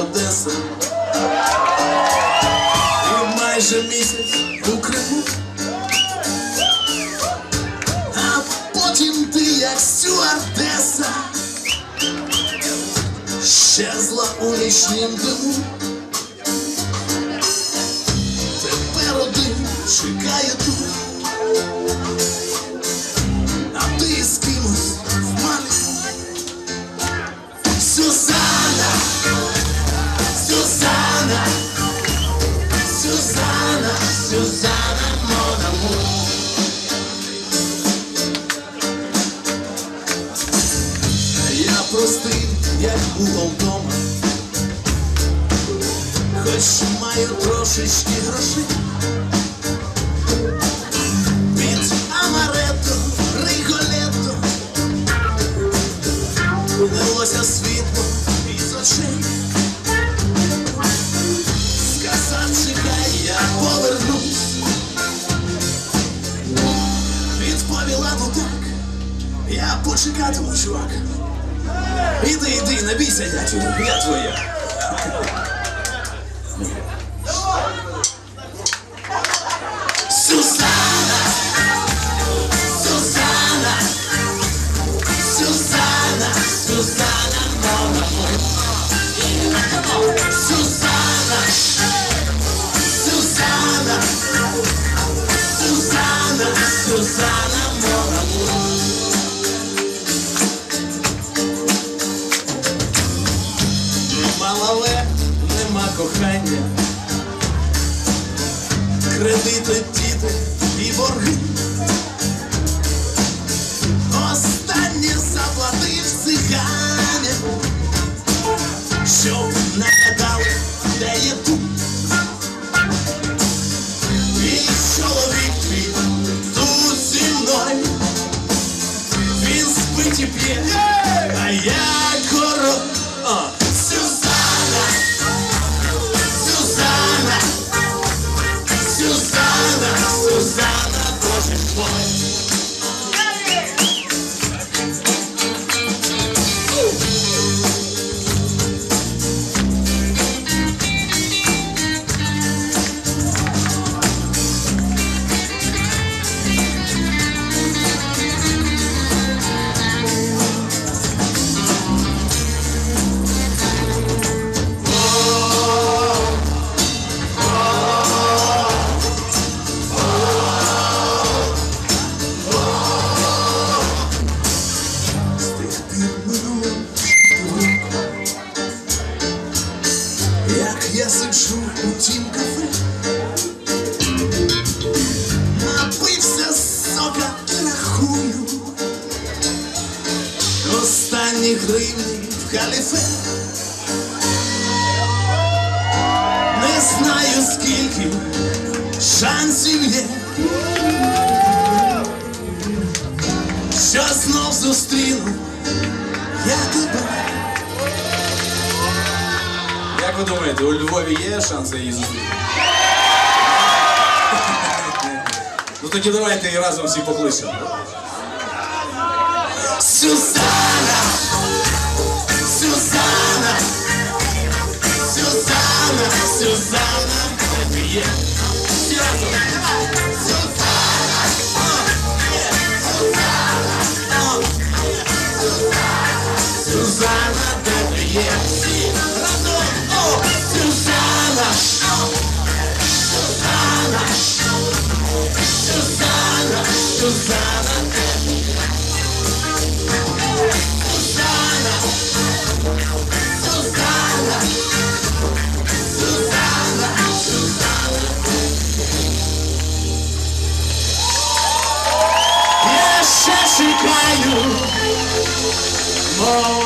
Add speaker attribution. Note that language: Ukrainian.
Speaker 1: Одеса. І майже місяць у Криму. А потім ти як стюардеса щезла у нічнім диму. Простий, як було вдома, хоч маю трошечки грошей. Під амаретто, риголетто Лилося світло із очей. Сказав, я повернусь. Відповіла ну я почекатиму, чувак. Іди, іди, не бійся, дядю, я твоя. Кредити, діти і борги. One. Останні гривні в халіфе. Не знаю скільки шансів є. Що знов зустріну я тебе.
Speaker 2: Як ви думаєте, у Львові є шанси її зустріти? Ну тоді давайте і разом всі покличемо.
Speaker 1: Сюзанна, Oh.